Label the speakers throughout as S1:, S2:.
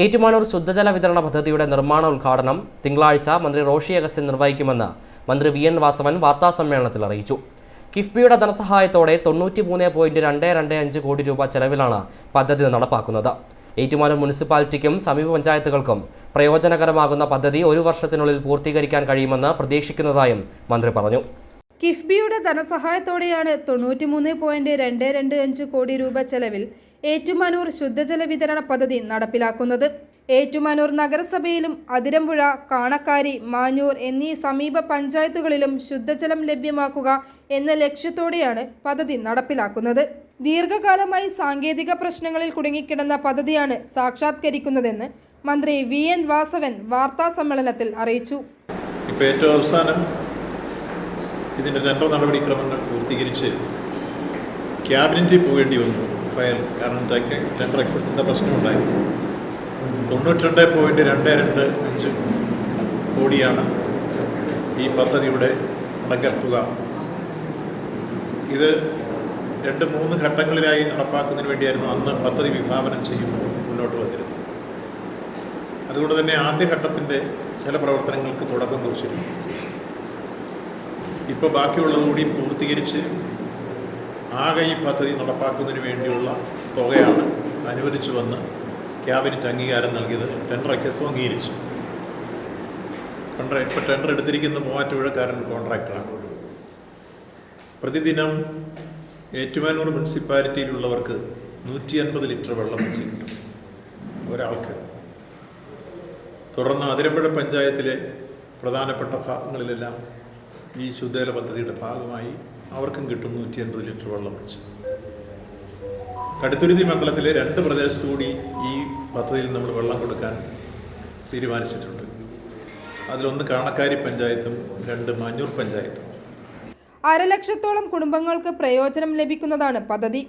S1: ഏറ്റുമാനൂർ ശുദ്ധജല വിതരണ പദ്ധതിയുടെ നിർമ്മാണ ഉദ്ഘാടനം തിങ്കളാഴ്ച മന്ത്രി റോഷി അഗസ്യൻ നിർവഹിക്കുമെന്ന് മന്ത്രി വി എൻ വാസവൻ വാർത്താസമ്മേളനത്തിൽ അറിയിച്ചു. കിഫ്ബിയുടെ ധനസഹായത്തോടെ തൊണ്ണൂറ്റി മൂന്ന് പോയിന്റ് രണ്ട് രണ്ട് അഞ്ച് കോടി രൂപ ചെലവിലാണ് പദ്ധതി നടപ്പാക്കുന്നത്. ഏറ്റുമാനൂർ മുനിസിപ്പാലിറ്റിക്കും സമീപ പഞ്ചായത്തുകൾക്കും പ്രയോജനകരമാകുന്ന പദ്ധതി ഒരു വർഷത്തിനുള്ളിൽ പൂർത്തീകരിക്കാൻ കഴിയുമെന്ന് പ്രതീക്ഷിക്കുന്നതായും മന്ത്രി പറഞ്ഞു.
S2: കിഫ്ബിയുടെ ധനസഹായത്തോടെയാണ് തൊണ്ണൂറ്റിമൂന്ന് പോയിന്റ് രണ്ട് രണ്ട് അഞ്ച് കോടി രൂപ ചെലവിൽ ഏറ്റുമാനൂർ ശുദ്ധജല വിതരണ പദ്ധതി നടപ്പിലാക്കുന്നത്. ഏറ്റുമാനൂർ നഗരസഭയിലും അതിരമ്പുഴ കാണക്കാരി മാഞ്ഞൂർ എന്നീ സമീപ പഞ്ചായത്തുകളിലും ശുദ്ധജലം ലഭ്യമാക്കുക എന്ന ലക്ഷ്യത്തോടെയാണ് പദ്ധതി നടപ്പിലാക്കുന്നത്. ദീർഘകാലമായി സാങ്കേതിക പ്രശ്നങ്ങളിൽ കുടുങ്ങിക്കിടന്ന പദ്ധതിയാണ് സാക്ഷാത്കരിക്കുന്നതെന്ന് മന്ത്രി വി എൻ വാസവൻ വാർത്താ സമ്മേളനത്തിൽ അറിയിച്ചു.
S3: ഇപ്പോൾ ഏറ്റവും അവസാനം ഇതിന്റെ രണ്ടോ നടപടിക്രമങ്ങൾ പൂർത്തീകരിച്ച് ക്യാബിനറ്റിൽ പോകേണ്ടി വന്നു. ഫയൽ കാരണം ടെൻഡർ എക്സസിന്റെ പ്രശ്നമുണ്ടായിരുന്നു തൊണ്ണൂറ്റിരണ്ട് പോയിന്റ് രണ്ട് രണ്ട് അഞ്ച് കോടിയാണ് ഈ പദ്ധതിയുടെ അടങ്കൽ തുക. ഇത് രണ്ട് മൂന്ന് ഘട്ടങ്ങളിലായി നടപ്പാക്കുന്നതിന് വേണ്ടിയായിരുന്നു അന്ന് പദ്ധതി വിഭാവനം ചെയ്യുമ്പോൾ മുന്നോട്ട് വന്നിരുന്നത്. അതുകൊണ്ട് തന്നെ ആദ്യഘട്ടത്തിന്റെ ചില പ്രവർത്തനങ്ങൾക്ക് തുടക്കം കുറിച്ചിരുന്നു. ഇപ്പോൾ ബാക്കിയുള്ളത് കൂടി പൂർത്തീകരിച്ച് ആകെ ഈ പദ്ധതി നടപ്പാക്കുന്നതിന് വേണ്ടിയുള്ള തുകയാണ് അനുവദിച്ചുവെന്ന് ക്യാബിനറ്റ് അംഗീകാരം നൽകിയത്. ടെൻഡർ എക്സസും അംഗീകരിച്ചു. ടെൻഡർ ഇപ്പോൾ ടെൻഡർ എടുത്തിരിക്കുന്ന മൂവാറ്റുപുഴക്കാരൻ കോൺട്രാക്ടറാണ്. പ്രതിദിനം ഏറ്റുമാനൂർ മുനിസിപ്പാലിറ്റിയിലുള്ളവർക്ക് നൂറ്റി അൻപത് ലിറ്റർ വെള്ളം വെച്ച് കിട്ടും ഒരാൾക്ക്. തുടർന്ന് അതിരമ്പുഴ പഞ്ചായത്തിലെ പ്രധാനപ്പെട്ട ഭാഗങ്ങളിലെല്ലാം ഈ ശുദ്ധജല പദ്ധതിയുടെ ഭാഗമായി അവർക്കും കിട്ടും നൂറ്റി അൻപത് ലിറ്റർ വെള്ളം വെച്ച്. കടുത്തുരുതി മണ്ഡലത്തിലെ രണ്ട് പ്രദേശത്തു കൂടി ഈ പദ്ധതിയിൽ നമ്മൾ വെള്ളം കൊടുക്കാൻ തീരുമാനിച്ചിട്ടുണ്ട്. അതിലൊന്ന് കാണക്കാരി പഞ്ചായത്തും രണ്ട് മാഞ്ഞൂർ പഞ്ചായത്തും.
S2: അരലക്ഷത്തോളം കുടുംബങ്ങൾക്ക് പ്രയോജനം ലഭിക്കുന്നതാണ് പദ്ധതി.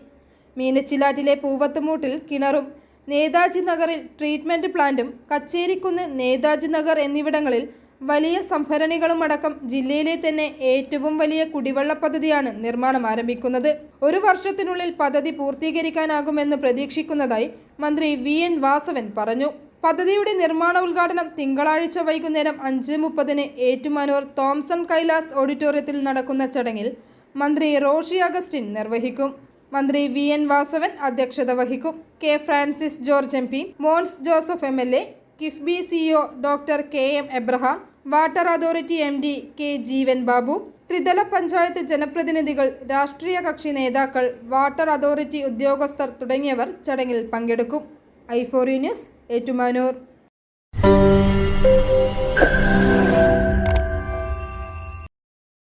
S2: മീനച്ചിലാറ്റിലെ പൂവത്തുമൂട്ടിൽ കിണറും നേതാജി നഗറിൽ ട്രീറ്റ്മെന്റ് പ്ലാന്റും കച്ചേരിക്കുന്ന് നേതാജി നഗർ എന്നിവിടങ്ങളിൽ വലിയ സംഭരണികളുമടക്കം ജില്ലയിലെ തന്നെ ഏറ്റവും വലിയ കുടിവെള്ള പദ്ധതിയാണ് നിർമ്മാണം ആരംഭിക്കുന്നത്. ഒരു വർഷത്തിനുള്ളിൽ പദ്ധതി പൂർത്തീകരിക്കാനാകുമെന്ന് പ്രതീക്ഷിക്കുന്നതായി മന്ത്രി വി. എൻ. വാസവൻ പറഞ്ഞു. പദ്ധതിയുടെ നിർമ്മാണ ഉദ്ഘാടനം തിങ്കളാഴ്ച വൈകുന്നേരം അഞ്ച് മുപ്പതിന് ഏറ്റുമാനൂർ തോംസൺ കൈലാസ് ഓഡിറ്റോറിയത്തിൽ നടക്കുന്ന ചടങ്ങിൽ മന്ത്രി റോഷി അഗസ്റ്റിൻ നിർവഹിക്കും. മന്ത്രി വി. എൻ. വാസവൻ അധ്യക്ഷത വഹിക്കും. K. Francis George M P Mons Joseph M L A KIIFB CEO doctor K. M. Abraham water authority M D K Jeevan Babu ത്രിതല പഞ്ചായത്ത് ജനപ്രതിനിധികൾ രാഷ്ട്രീയ കക്ഷി നേതാക്കൾ വാട്ടർ അതോറിറ്റി ഉദ്യോഗസ്ഥർ തുടങ്ങിയവർ ചടങ്ങിൽ പങ്കെടുക്കും. ഐ ഫോറി ന്യൂസ് ഏറ്റുമാനൂർ.